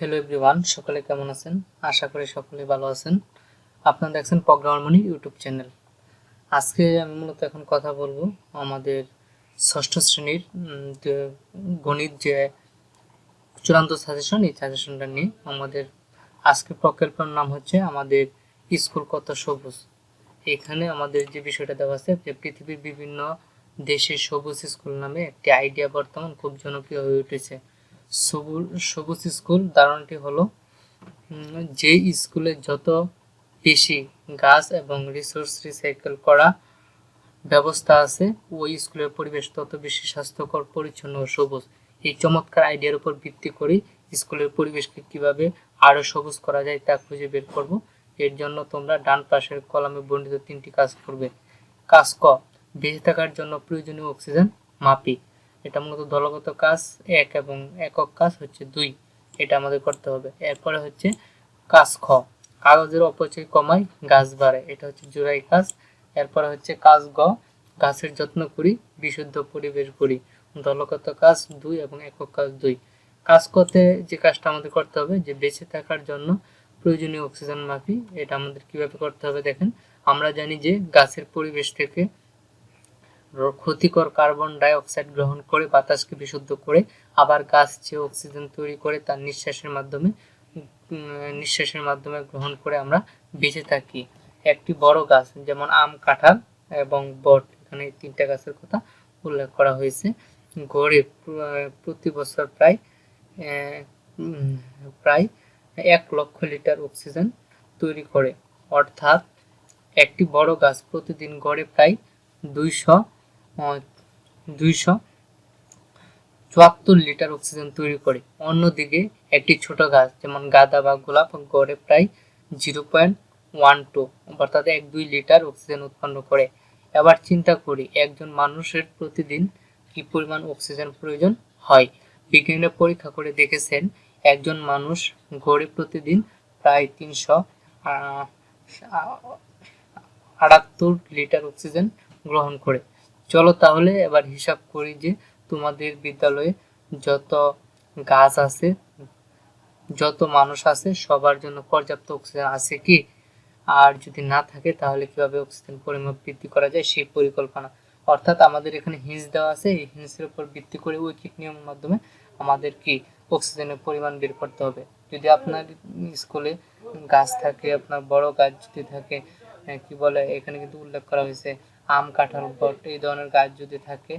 Hello everyone সকলে কেমন আছেন? আশা করি সকলে ভালো আছেন। আপনারা দেখছেন প্রোগ্রামার মনি ইউটিউব চ্যানেল আজকে আমি মূলত এখন কথা বলব আমাদের ষষ্ঠ শ্রেণির গণিত যে চূড়ান্ত সাজেশন এই সাজেশনটা নিয়ে আমাদের আজকের প্রকল্পের নাম হচ্ছে আমাদের স্কুল কত সবুজ। এখানে আমাদের যে বিষয়টা দেওয়া আছে যে পৃথিবীর বিভিন্ন দেশের সবুজ স্কুল নামে একটি আইডিয়া বর্তমান খুব জনপ্রিয় হয়ে উঠেছে। সবুজ সবুজ স্কুল। ধারণাটি হলো যে স্কুলে যত বেশি গাছ এবং রিসোর্স রিসাইকেল করা ব্যবস্থা আছে, ওই স্কুলের পরিবেশ তত বেশি স্বাস্থ্যকর, পরিচ্ছন্ন সবুজ। এই চমৎকার আইডিয়ার উপর ভিত্তি করে স্কুলের পরিবেশকে কীভাবে আরও সবুজ করা যায় তা খুঁজে বের করব। এর জন্য তোমরা ডান পাশের কলামে বর্ণিত তিনটি কাজ করবে। কাজ ক, বেঁচে থাকার জন্য প্রয়োজনীয় অক্সিজেন মাপি। এটা মূলত দলগত কাজ, এক এবং একক কাজ হচ্ছে দুই। এটা আমাদের করতে হবে। এরপরে হচ্ছে কাজ খ। কাগজের অপচয় কমাই গাছ বাড়ে। এটা হচ্ছে জোড়াই কাজ। এরপরে হচ্ছে কাজ গ। গাছের যত্ন করি, বিশুদ্ধ পরিবেশ করি দলগত কাজ দুই এবং একক কাজ দুই। কাজ করতে যে কাজটা আমাদের করতে হবে, যে বেঁচে থাকার জন্য প্রয়োজনীয় অক্সিজেন মাপি এটা আমাদের কীভাবে করতে হবে দেখেন। আমরা জানি যে গাছের পরিবেশ থেকে ক্ষতিকর কার্বন ডাই অক্সাইড গ্রহণ করে বাতাসকে বিশুদ্ধ করে আবার গাছ যে অক্সিজেন তৈরি করে তার নিঃশ্বাসের মাধ্যমে নিঃশ্বাসের মাধ্যমে গ্রহণ করে আমরা বেঁচে থাকি। একটি বড় গাছ, যেমন আম, কাঁঠাল এবং বট, এখানে তিনটা গাছের কথা উল্লেখ করা হয়েছে। গড়ে প্রতি বছর প্রায় প্রায় এক লক্ষ লিটার অক্সিজেন তৈরি করে। অর্থাৎ একটি বড় গাছ প্রতিদিন গড়ে প্রায় দুইশো দুইশো চুয়াত্তর লিটার অক্সিজেন তৈরি করে। অন্যদিকে একটি ছোট গাছ, যেমন গাঁদা বা গোলাপ, গড়ে প্রায় জিরো পয়েন্ট ওয়ান টু অর্থাৎ এক দুই লিটার অক্সিজেন উৎপন্ন করে। এবার চিন্তা করি, একজন মানুষের প্রতিদিন কি পরিমাণ অক্সিজেন প্রয়োজন হয়? বিজ্ঞানীরা পরীক্ষা করে দেখেছেন, একজন মানুষ গড়ে প্রতিদিন প্রায় তিনশো আটাত্তর লিটার অক্সিজেন গ্রহণ করে। চলো তাহলে এবার হিসাব করি যে তোমাদের বিদ্যালয়ে যত গাছ আছে, যত মানুষ আছে, সবার জন্য পর্যাপ্ত অক্সিজেন আছে কি? আর যদি না থাকে, তাহলে কীভাবে অক্সিজেন পরিমাপ বৃদ্ধি করা যায় সেই পরিকল্পনা। অর্থাৎ আমাদের এখানে হিন্স দেওয়া আছে, এই হিন্সের উপর ভিত্তি করে ঐকিক নিয়মের মাধ্যমে আমাদের কি অক্সিজেনের পরিমাণ বের করতে হবে। যদি আপনার স্কুলে গাছ থাকে, আপনার বড় গাছ যদি থাকে কি বলে, এখানে কিন্তু উল্লেখ করা হয়েছে আম, কাঁঠাল, বট এই ধরনের গাছ যদি থাকে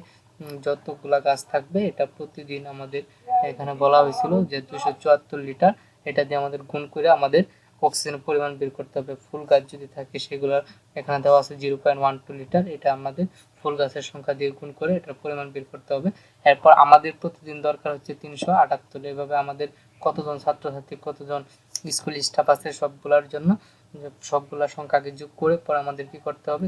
যতগুলা গাছ থাকবে, এটা প্রতিদিন আমাদের এখানে বলা হয়েছিল যে দুশো চুয়াত্তর লিটার এটা দিয়ে আমাদের গুণ করে আমাদের অক্সিজেনের পরিমাণ বের করতে হবে। ফুল গাছ যদি থাকে সেগুলোর এখানে দেওয়া আছে zero point one two litre, এটা আমাদের ফুল গাছের সংখ্যা দিয়ে গুণ করে এটার পরিমাণ বের করতে হবে। এরপর আমাদের প্রতিদিন দরকার হচ্ছে তিনশো আটাত্তর। এভাবে আমাদের কতজন ছাত্রছাত্রী, কতজন স্কুল স্টাফ আছে সবগুলোর জন্য, সবগুলা সংখ্যাকে যোগ করে পর আমাদের কি করতে হবে?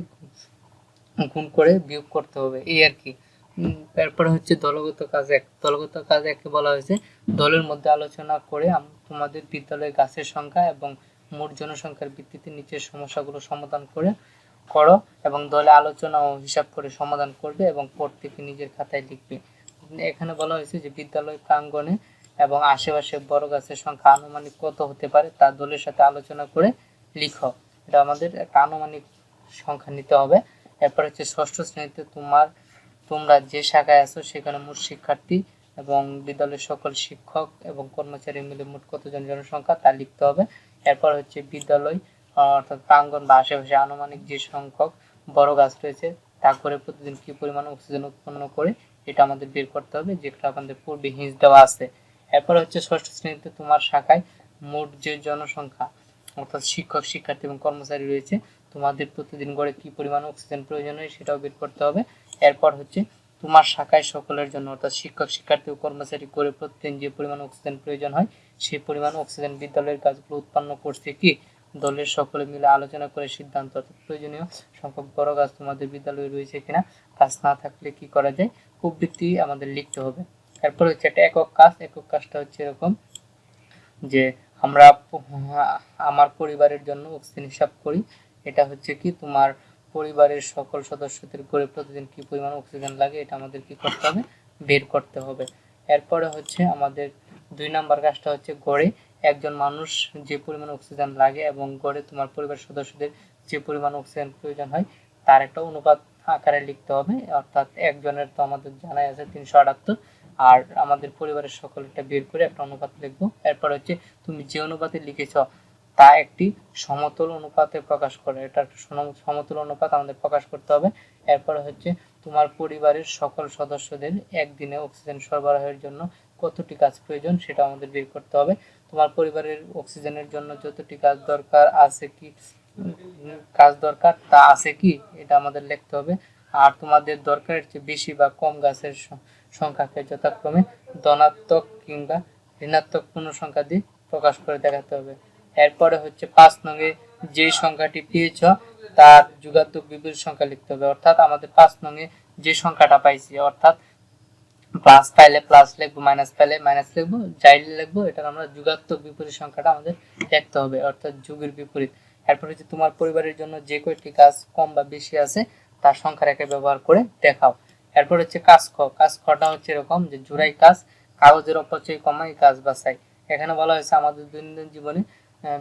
গুণ করে বিয়োগ করতে হবে এই আর কি। উম, এরপরে হচ্ছে দলগত কাজ এক দলগত কাজ একে বলা হয়েছে দলের মধ্যে আলোচনা করে তোমাদের বিদ্যালয়ে গাছের সংখ্যা এবং মোট জনসংখ্যার ভিত্তিতে নিচের সমস্যাগুলো সমাধান করে করো এবং দলে আলোচনা ও হিসাব করে সমাধান করবে এবং প্রত্যেকে নিজের খাতায় লিখবে। এখানে বলা হয়েছে যে বিদ্যালয় প্রাঙ্গণে এবং আশেপাশে বড় গাছের সংখ্যা আনুমানিক কত হতে পারে তা দলের সাথে আলোচনা করে লিখো। এটা আমাদের একটা আনুমানিক সংখ্যা নিতে হবে। এরপর হচ্ছে ষষ্ঠ শ্রেণীতে তোমার, তোমরা যে শাখায় আছো সেখানে মোট শিক্ষার্থী এবং বিদ্যালয়ের সকল শিক্ষক এবং কর্মচারী মিলে মোট কতজন জনসংখ্যা তা লিখতে হবে। এরপর হচ্ছে বিদ্যালয় অর্থাৎ প্রাঙ্গন বা আশেপাশে আনুমানিক যে সংখ্যক বড় গাছ রয়েছে তা করে প্রতিদিন কি পরিমাণ অক্সিজেন উৎপন্ন করে এটা আমাদের বের করতে হবে, যেটা আমাদের পূর্বে হিন্স দেওয়া আছে। এরপর হচ্ছে ষষ্ঠ শ্রেণীতে তোমার শাখায় মোট যে জনসংখ্যা, অর্থাৎ শিক্ষক, শিক্ষার্থী এবং কর্মচারী রয়েছে তোমাদের প্রতিদিন গড়ে কি পরিমাণ অক্সিজেন প্রয়োজন হয় সেটাও বের করতে হবে। এরপর হচ্ছে তোমার শাখায় সকলের জন্য, অর্থাৎ শিক্ষক, শিক্ষার্থী ও কর্মচারী করে প্রতিদিন যে পরিমাণ অক্সিজেন প্রয়োজন হয়, সেই পরিমাণ অক্সিজেন বিদ্যালয়ের কাজগুলো উৎপন্ন করছে কি? দলের সকলে মিলে আলোচনা করে সিদ্ধান্ত, অর্থাৎ প্রয়োজনীয় সংখ্যক বড় গাছ তোমাদের বিদ্যালয়ে রয়েছে কিনা, গাছ না থাকলে কি করা যায় প্রবৃত্তি আমাদের লিখতে হবে। এরপর হচ্ছে একটা একক কাজ, একক কাজটা হচ্ছে এরকম যে আমরা আমার পরিবারের জন্য অক্সিজেন হিসাব করি। এটা হচ্ছে কি তোমার পরিবারের সকল সদস্যদের করে প্রতিদিন কি পরিমাণ অক্সিজেন লাগে এটা আমাদের কি করতে হবে, বের করতে হবে। এরপরে হচ্ছে আমাদের দুই নাম্বার কাজটা হচ্ছে গড়ে একজন মানুষ যে পরিমাণ অক্সিজেন লাগে এবং গড়ে তোমার পরিবারের সদস্যদের যে পরিমাণ অক্সিজেন প্রয়োজন হয়, তার একটা অনুপাত আকারে লিখতে হবে। অর্থাৎ একজনের তো আমাদের জানাই আছে তিনশো আটাত্তর, আর আমাদের পরিবারের সকলটা বের করে একটা অনুপাত লিখব। এরপর হচ্ছে তুমি যে অনুপাতে লিখেছ তা একটি সমতল অনুপাতে প্রকাশ করে। এটা সমতল অনুপাত আমাদের প্রকাশ করতে হবে। এরপরে হচ্ছে তোমার পরিবারের সকল সদস্যদের একদিনে অক্সিজেন সরবরাহের জন্য কতটি কাজ প্রয়োজন সেটা আমাদের বের করতে হবে। তোমার পরিবারের অক্সিজেনের জন্য যতটি কাজ দরকার আছে কি, কাজ দরকার তা আছে কি, এটা আমাদের লিখতে হবে। আর তোমাদের দরকারের চেয়ে বেশি বা কম গাছের সংখ্যাকে যথাক্রমে ধনাত্মক কিংবা ঋণাত্মক পূর্ণ সংখ্যা দিয়ে প্রকাশ করে দেখাতে হবে। এরপরে হচ্ছে পাঁচ নঙ্গে যে সংখ্যাটি পেয়েছ, তার যুগাত্মক বিপরীত সংখ্যা লিখতে হবে। অর্থাৎ আমাদের পাঁচ নঙ্গে যে সংখ্যাটা পাইছি, অর্থাৎ প্লাস পাইলে প্লাস লিখব মাইনাস পাইলে মাইনাস লিখব যাই লিখব, এটার আমরা যুগাত্মক বিপরীত সংখ্যাটা আমাদের লিখতে হবে, অর্থাৎ যুগের বিপরীত। এরপর হচ্ছে তোমার পরিবারের জন্য যে কয়টি কাজ কম বা বেশি আছে, তার সংখ্যা রেখে ব্যবহার করে দেখাও। এরপর হচ্ছে কাজ খ কাজ খটা হচ্ছে এরকম যে জুড়াই কাজ, কাগজের অপচয় কমাই কাজ বাছাই। এখানে বলা হয়েছে আমাদের দৈনন্দিন জীবনে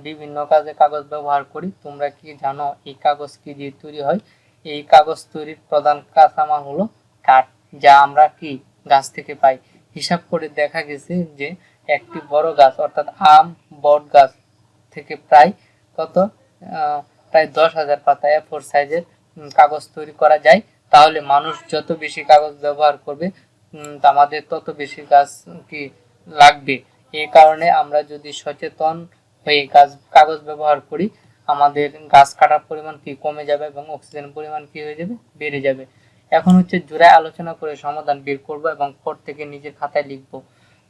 বিভিন্ন কাজে কাগজ ব্যবহার করি। তোমরা কি জানো এই কাগজ কি দিয়ে তৈরি হয়? এই কাগজ তৈরির প্রধান কাঁচামাল হলো কাঠ, যা আমরা কি গাছ থেকে পাই। হিসাব করে দেখা গেছে যে একটি বড় গাছ, অর্থাৎ আম, বট গাছ থেকে প্রায় কত? প্রায় দশ হাজার পাতা। এ ফোর সাইজের কাগজ তৈরি করা যায়। তাহলে মানুষ যত বেশি কাগজ ব্যবহার করবে আমাদের তত বেশি গাছ কি লাগবে। এই কারণে আমরা যদি সচেতন হয়ে গাছ কাগজ ব্যবহার করি, আমাদের গাছ কাটার পরিমাণ কি কমে যাবে এবং অক্সিজেন পরিমাণ কি হয়ে যাবে? বেড়ে যাবে। এখন হচ্ছে জোড়ায় আলোচনা করে সমাধান বের করব এবং পর থেকে নিজের খাতায় লিখব।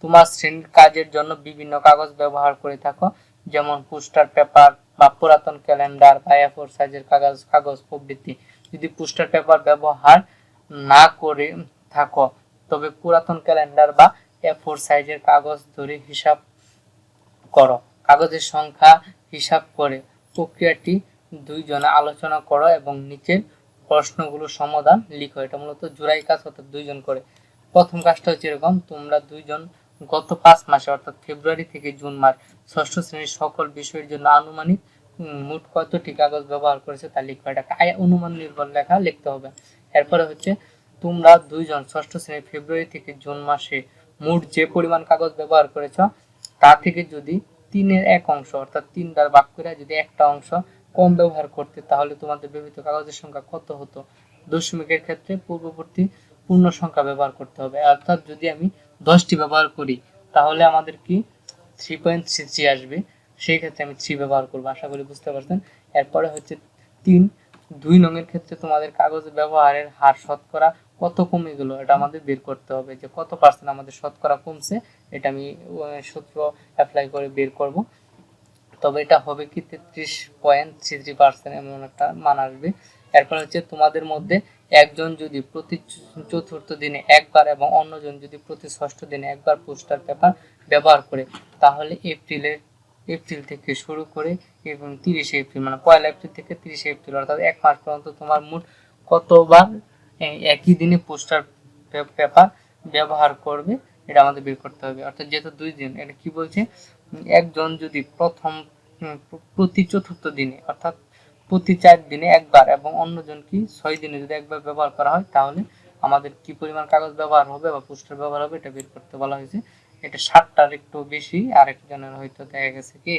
তোমার শ্রেণির কাজের জন্য বিভিন্ন কাগজ ব্যবহার করে থাকো, যেমন পোস্টার পেপার বা পুরাতন ক্যালেন্ডার বা এফোর সাইজের কাগজ কাগজ প্রভৃতি। যদি পোস্টার পেপার ব্যবহার না করে থাকো, তবে পুরাতন ক্যালেন্ডার বা এ ফোর সাইজের কাগজ ধরে হিসাব করো। কাগজের সংখ্যা হিসাব করে। প্রক্রিয়াটি দুইজনে আলোচনা করো এবং নিচের প্রশ্নগুলোর সমাধান লিখো। এটা মূলত জোড়াই কাজ, অর্থাৎ দুইজন করে। প্রথম কাজটা হচ্ছে এরকম, তোমরা দুইজন গত পাঁচ মাসে, অর্থাৎ ফেব্রুয়ারি থেকে জুন মাস, ষষ্ঠ শ্রেণির সকল বিষয়ের জন্য আনুমানিক মোট কতটি কাগজ ব্যবহার করেছে তা লিখবে এটা আয় অনুমান নির্ভর লেখা লিখতে হবে। এরপরে হচ্ছে, তোমরা দুইজন ষষ্ঠ শ্রেণি ফেব্রুয়ারি থেকে জুন মাসে মোট যে পরিমাণ কাগজ ব্যবহার করেছ, তা থেকে যদি তিনের এক অংশ, অর্থাৎ তিন দ্বারা ভাগ করে যদি একটা অংশ কম ব্যবহার করতে, তাহলে তোমাদের ব্যবহৃত কাগজের সংখ্যা কত হতো? দশমিকের ক্ষেত্রে পূর্ববর্তী পূর্ণ সংখ্যা ব্যবহার করতে হবে। অর্থাৎ যদি আমি দশটি ব্যবহার করি, তাহলে আমাদের কি থ্রি পয়েন্ট থ্রি আসবে। সেই ক্ষেত্রে আমি থ্রি ব্যবহার করব, আশা করি বুঝতে পারছেন। এরপরে হচ্ছে তিন দুই নঙের ক্ষেত্রে তোমাদের কাগজ ব্যবহারের হার শতকরা কত কমে গেল এটা আমাদের বের করতে হবে, যে কত পার্সেন্ট আমাদের শতকরা কমছে এটা আমি সূত্র অ্যাপ্লাই করে বের করব। তবে এটা হবে কি তেত্রিশ পয়েন্ট থ্রি থ্রি পার্সেন্ট এমন একটা মান আসবে। এরপর হচ্ছে তোমাদের মধ্যে একজন যদি প্রতি চতুর্থ দিনে একবার এবং অন্যজন যদি প্রতি ষষ্ঠ দিনে একবার পোস্টার পেপার ব্যবহার করে, তাহলে এপ্রিলের এপ্রিল থেকে শুরু করে এবং তিরিশে এপ্রিল মানে পয়লা এপ্রিল থেকে তিরিশে এপ্রিল, অর্থাৎ এক মাস পর্যন্ত তোমার মোট কতবার একই দিনে পোস্টার পেপার ব্যবহার করবে, এটা আমাদের বের করতে হবে। অর্থাৎ যেহেতু দুই দিন, এটা কি বলছে? একজন যদি প্রথম প্রতি চতুর্থ দিনে, অর্থাৎ প্রতি চার দিনে একবার এবং অন্যজন কি ছয় দিনে যদি একবার ব্যবহার করা হয়, তাহলে আমাদের কি পরিমাণ কাগজ ব্যবহার হবে বা পোস্টার ব্যবহার হবে, এটা বের করতে বলা হয়েছে। এটা সাতটার একটু বেশি আর একজনের হয়তো দেখা গেছে কি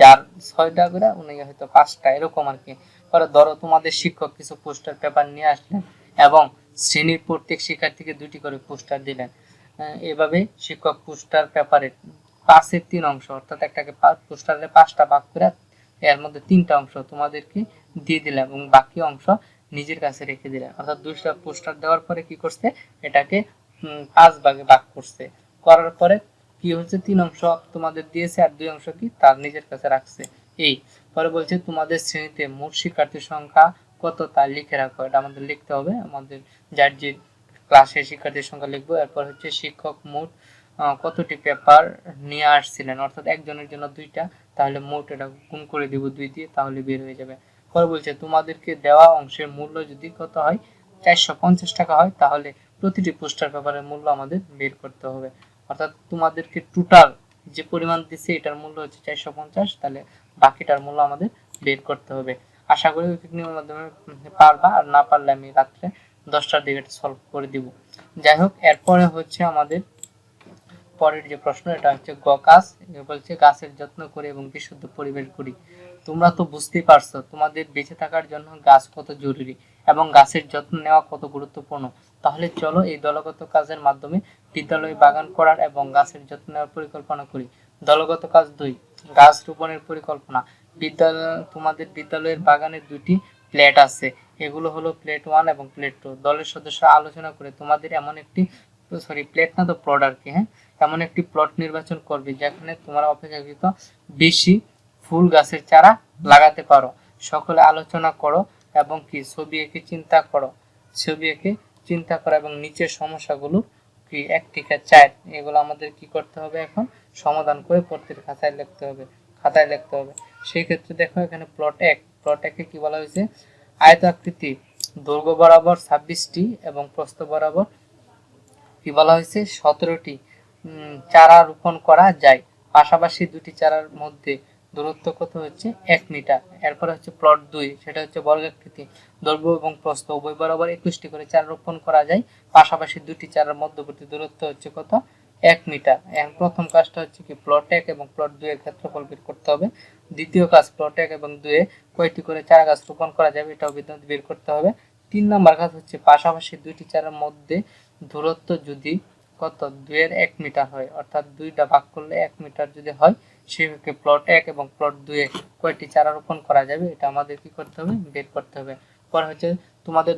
যার ছয়টা করে উনি হয়তো পাঁচটা, এরকম আর কি। পরে ধরো তোমাদের শিক্ষক কিছু পোস্টার পেপার নিয়ে আসলেন এবং শ্রেণির প্রত্যেক শিক্ষার্থীকে দুটি করে পোস্টার দিলেন। এভাবে শিক্ষক পোস্টার পেপারের পাঁচের তিন অংশ, অর্থাৎ একটাকে পোস্টারে পাঁচটা ভাগ করে এর মধ্যে তিনটা অংশ তোমাদেরকে দিয়ে দিলাম এবং বাকি অংশ নিজের কাছে রেখে দিলেন অর্থাৎ দুইটা পোস্টার দেওয়ার পরে কি করছে? এটাকে পাঁচ ভাগে ভাগ করছে। করার পরে কি হচ্ছে? তিন অংশ তোমাদের দিয়েছে আর দুই অংশ কি তার নিজের কাছে রাখছে। এই, পরে বলছে তোমাদের শ্রেণীতে মোট শিক্ষার্থীর সংখ্যা কত তা লিখে রাখো। এটা আমাদের লিখতে হবে। আমাদের যার যে ক্লাসে শিক্ষার্থীর সংখ্যা লিখব, এরপর হচ্ছে শিক্ষক মোট কতটি পেপার নিয়ে আসছিলেন? অর্থাৎ একজনের জন্য দুইটা, তাহলে মোট এটা গুণ করে দিব দুই দিয়ে, তাহলে বের হয়ে যাবে। পরে বলছে, তোমাদেরকে দেওয়া অংশের মূল্য যদি কত হয়? চারশো পঞ্চাশ টাকা হয়, তাহলে প্রতিটি পোস্টার পেপারের মূল্য আমাদের বের করতে হবে। অর্থাৎ তোমাদেরকে টোটাল যে পরিমাণ দিছে এটার মূল্য হচ্ছে চারশো পঞ্চাশ, তাহলে বাকিটার মূল্য আমাদের বের করতে হবে। আশা করি নিয়মের মাধ্যমে পারবা, আর না পারলে আমি রাত্রে দশটার দিকে সলভ করে দিব। যাই হোক, এরপরে হচ্ছে আমাদের পরের যে প্রশ্ন, এটা হচ্ছে গ গাছ বলছে গাছের যত্ন করে এবং বিশুদ্ধ পরিবেশ করি তোমরা তো বুঝতেই পারছ, তোমাদের বেঁচে থাকার জন্য গাছ কত জরুরি। এবং গাছের যত্ন নেওয়া কত গুরুত্বপূর্ণ? তাহলে চলো এই দলগত কাজের মাধ্যমে বিদ্যালয়ে বাগান করার এবং গাছের যত্ন নেওয়ার পরিকল্পনা করি। দলগত কাজ দুই, গাছ রোপণের পরিকল্পনা। বিদ্যালয় তোমাদের বিদ্যালয়ের বাগানের দুটি প্লেট আছে। এগুলো হলো প্লেট ওয়ান এবং প্লেট টু। দলের সদস্যরা আলোচনা করে তোমাদের এমন একটি, সরি প্লেট না তো প্লট আর কি হ্যাঁ? এমন একটি প্লট নির্বাচন করবে যেখানে তোমরা অপেক্ষাকৃত বেশি ফুল গাছের চারা লাগাতে পারো। সকলে আলোচনা করো এবং কি ছবি এঁকে চিন্তা করো। ছবি এঁকে চিন্তা করো এবং নিচের সমস্যাগুলো কি? এক টিকা চার। এগুলো আমাদের কি করতে হবে এখন? সমাধান করে প্রত্যেক খাতায় লিখতে হবে। খাতায় লিখতে হবে। সেই ক্ষেত্রে দেখো এখানে প্লট এক। প্লট একে কি বলা হয়েছে? আয়তাকৃতি। দৈর্ঘ্য বরাবর ছাব্বিশটি এবং প্রস্থ বরাবর কি বলা হয়েছে? সতেরোটি। চারা রোপণ করা যায়। পাশাপাশি দুটি চারার মধ্যে দূরত্ব কত হচ্ছে? এক মিটার। এরপরে হচ্ছে প্লট দুই, সেটা হচ্ছে বর্গাকৃতি। দৈর্ঘ্য এবং প্রস্থ উভয় বরাবর একুশটি করে চারা রোপণ করা যায়। পাশাপাশি দুটি চারার মধ্যবর্তী দূরত্ব হচ্ছে কত? এক মিটার। এখন প্রথম কাজটা হচ্ছে কি? প্লট এক এবং প্লট দুই এর ক্ষেত্রফল বের করতে হবে। দ্বিতীয় কাজ প্লট এক এবং দুয়ে কয়টি করে চারা গাছ রোপণ করা যাবে এটাও বিদ্যুৎ বের করতে হবে। তিন নম্বর কাজ হচ্ছে পাশাপাশি দুইটি চারার মধ্যে দূরত্ব যদি কত? দুইয়ের এক মিটার হয়। অর্থাৎ দুইটা ভাগ করলে এক মিটার যদি হয় সেক্ষেত্রে প্লট এক এবং প্লট দুয়ে কয়টি চারা রোপণ করা যাবে, এটা আমাদের কি করতে হবে? বের করতে হবে। পরে হচ্ছে তোমাদের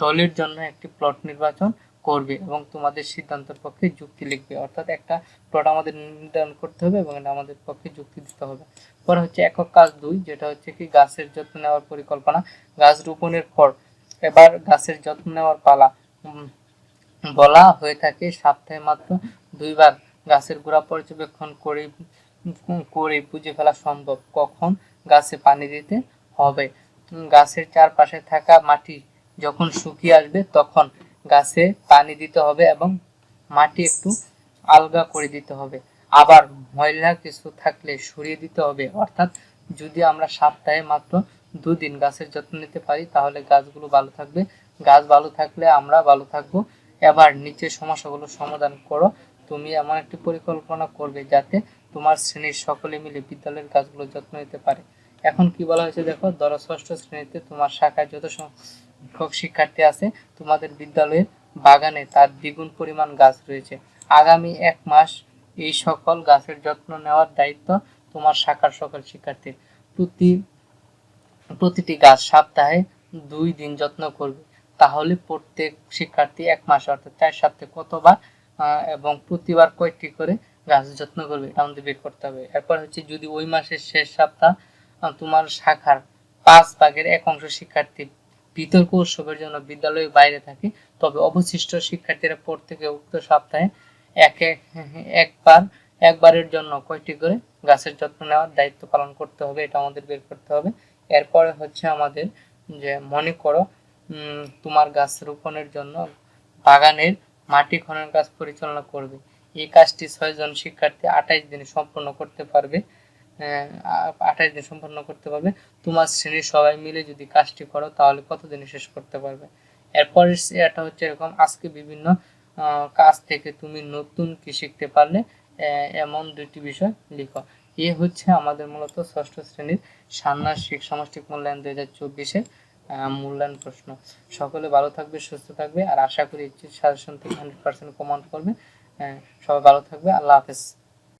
দলের জন্য একটি প্লট নির্বাচন করবে এবং তোমাদের সিদ্ধান্তের পক্ষে যুক্তি লিখবে। অর্থাৎ একটা প্লট আমাদের নির্ধারণ করতে হবে এবং এটা আমাদের পক্ষে যুক্তি দিতে হবে। পরে হচ্ছে একক কাজ দুই, যেটা হচ্ছে কি গাছের যত্ন নেওয়ার পরিকল্পনা। গাছ রোপণের পর এবার গাছের যত্ন নেওয়ার পালা বলা হয়ে থাকে। সপ্তাহে মাত্র দুইবার গাছের গোড়া পর্যবেক্ষণ করে করে বুঝে ফেলা সম্ভব। কখন গাছে পানি দিতে হবে? গাছের চারপাশে থাকা মাটি যখন শুকিয়ে আসবে, তখন গাছে পানি দিতে হবে এবং মাটি একটু আলগা করে দিতে হবে। আবার ময়লা কিছু থাকলে সরিয়ে দিতে হবে। অর্থাৎ যদি আমরা সপ্তাহে মাত্র দুদিন গাছের যত্ন নিতে পারি, তাহলে গাছগুলো ভালো থাকবে। গাছ ভালো থাকলে আমরা ভালো থাকব। এবার নিচের সমস্যাগুলো সমাধান করো। তুমি এমন একটি পরিকল্পনা করবে যাতে তোমার শ্রেণির সকলে মিলে বিদ্যালয়ের কাজগুলো যত্ন নিতে পারে। এখন কি বলা হয়েছে দেখো? ধরো ষষ্ঠ শ্রেণীতে তোমার শাখায় যত সংখ্যক শিক্ষার্থী আছে, তোমাদের বিদ্যালয়ের বাগানে তার দ্বিগুণ পরিমাণ গাছ রয়েছে। আগামী এক মাস এই সকল গাছের যত্ন নেওয়ার দায়িত্ব তোমার শাখার সকল শিক্ষার্থীর। প্রতি, প্রতিটি গাছ সপ্তাহে দুই দিন যত্ন করবে। তাহলে প্রত্যেক শিক্ষার্থী এক মাস, অর্থাৎ চার সপ্তাহে কতবার এবং প্রতিবার কয়েকটি করে গাছ যত্ন করবে এটা আমাদের বের করতে হবে। এরপর হচ্ছে যদি ওই মাসের শেষ সপ্তাহ তোমার শাখার পাঁচ ভাগের এক অংশ শিক্ষার্থী বিতর্ক উৎসবের জন্য বিদ্যালয়ের বাইরে থাকে, তবে অবশিষ্ট শিক্ষার্থীরা প্রত্যেকে উক্ত সপ্তাহে এক একবার, একবারের জন্য কয়টি করে গাছের যত্ন নেওয়ার দায়িত্ব পালন করতে হবে, এটা আমাদের বের করতে হবে। এরপরে হচ্ছে আমাদের যে মনে করো তোমার গাছ রোপণের জন্য বাগানের মাটি খনন কাজ পরিচালনা করবে। এই কাজটি ছয়জন শিক্ষার্থী আঠাইশ দিনে সম্পন্ন করতে পারবে আঠাইশ দিন সম্পন্ন করতে পারবে। তোমার শ্রেণির সবাই মিলে যদি কাজটি করো, তাহলে কত দিনে শেষ করতে পারবে? এরপরে এটা হচ্ছে এরকম, আজকে বিভিন্ন কাজ থেকে তুমি নতুন কি শিখতে পারলে এমন দুইটি বিষয় লিখো। এ হচ্ছে আমাদের মূলত ষষ্ঠ শ্রেণির ষান্মাসিক সামষ্টিক মূল্যায়ন দুই হাজার চব্বিশে মূল্যায়ন প্রশ্ন। সকলে ভালো থাকবে, সুস্থ থাকবে, আর আশা করি সাজেশন থেকে হান্ড্রেড পার্সেন্ট কমান্ড করবে। সবাই ভালো থাকবে আল্লাহ হাফেজ।